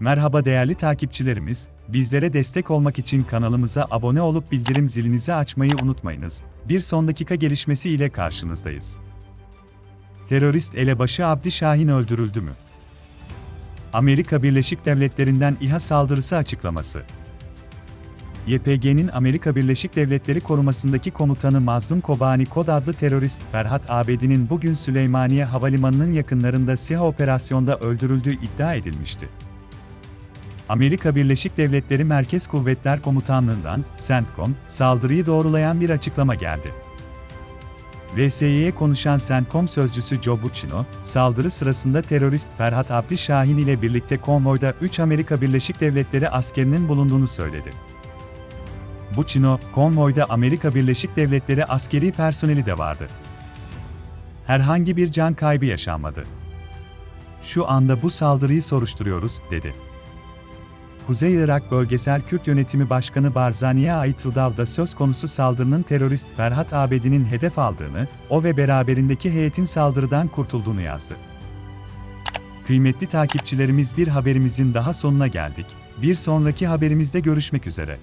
Merhaba değerli takipçilerimiz, bizlere destek olmak için kanalımıza abone olup bildirim zilinizi açmayı unutmayınız. Bir son dakika gelişmesi ile karşınızdayız. Terörist elebaşı Abdi Şahin öldürüldü mü? Amerika Birleşik Devletleri'nden İHA saldırısı açıklaması. YPG'nin Amerika Birleşik Devletleri korumasındaki komutanı Mazlum Kobani Kod adlı terörist Ferhat Abedi'nin bugün Süleymaniye Havalimanı'nın yakınlarında SİHA operasyonda öldürüldüğü iddia edilmişti. Amerika Birleşik Devletleri Merkez Kuvvetler Komutanlığı'ndan, CENTCOM, saldırıyı doğrulayan bir açıklama geldi. VSY'ye konuşan CENTCOM sözcüsü Joe Buccino, saldırı sırasında terörist Ferhat Abdi Şahin ile birlikte konvoyda 3 Amerika Birleşik Devletleri askerinin bulunduğunu söyledi. Buccino, konvoyda Amerika Birleşik Devletleri askeri personeli de vardı. Herhangi bir can kaybı yaşanmadı. Şu anda bu saldırıyı soruşturuyoruz, dedi. Kuzey Irak Bölgesel Kürt Yönetimi Başkanı Barzani'ye ait Rudav'da söz konusu saldırının terörist Ferhat Abedi'nin hedef aldığını, o ve beraberindeki heyetin saldırıdan kurtulduğunu yazdı. Kıymetli takipçilerimiz bir haberimizin daha sonuna geldik. Bir sonraki haberimizde görüşmek üzere.